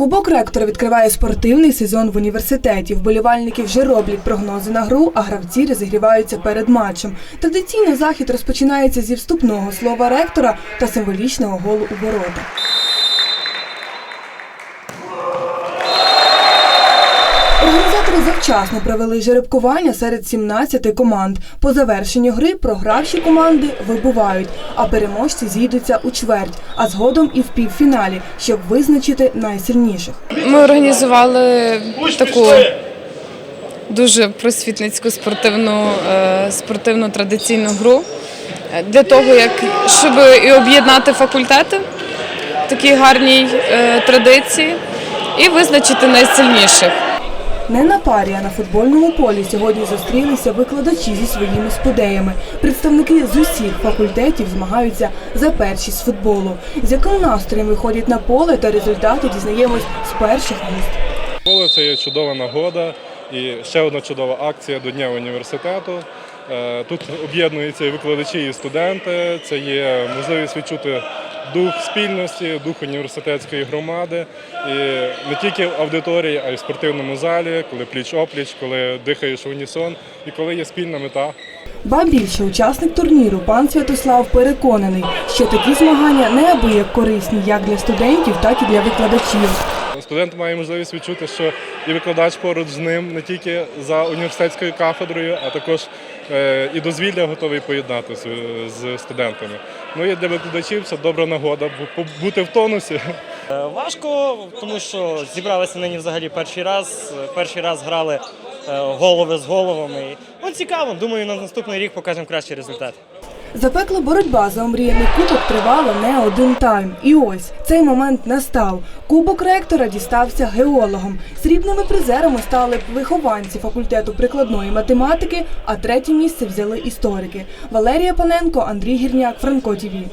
Кубок ректора відкриває спортивний сезон в університеті. Вболівальники вже роблять прогнози на гру, а гравці розігріваються перед матчем. Традиційно захід розпочинається зі вступного слова ректора та символічного голу у ворота. Організатори завчасно провели жеребкування серед 17 команд. По завершенню гри програвші команди вибувають, а переможці зійдуться у чверть, а згодом і в півфіналі, щоб визначити найсильніших. Ми організували таку дуже просвітницьку спортивну, е, спортивну традиційну гру для того, як щоб і об'єднати факультети в такій гарній е, традиції і визначити найсильніших. Не на парі, а на футбольному полі сьогодні зустрілися викладачі зі своїми спудеями. Представники з усіх факультетів змагаються за першість футболу. З яким настроєм виходять на поле та результати дізнаємось з перших вуст. Поле це є чудова нагода і ще одна чудова акція до Дня університету. Е, Тут об'єднуються і викладачі, і студенти. Це є можливість відчути дух спільності, дух університетської громади. І не тільки в аудиторії, а й в спортивному залі, коли пліч-опліч, коли дихаєш в унісон і коли є спільна мета. Ба більше учасник турніру пан Святослав переконаний, що такі змагання неабияк корисні як для студентів, так і для викладачів. Студент має можливість відчути, що і викладач поруч з ним не тільки за університетською кафедрою, а також і дозвілля готовий поєднати з, студентами. Ну і для викладачів це добра нагода бу- бути в тонусі. Е, Важко, тому що зібралися нині взагалі перший раз. Е, Перший раз грали е, голови з головами. Ну, цікаво, думаю, на наступний рік покажемо кращий результат. Запекла боротьба за омріяний кубок тривала не один тайм. І ось цей момент настав. Кубок ректора дістався геологам. Срібними призерами стали вихованці факультету прикладної математики, а третє місце взяли історики. Валерія Паненко, Андрій Гірняк, Франко ТІВІ.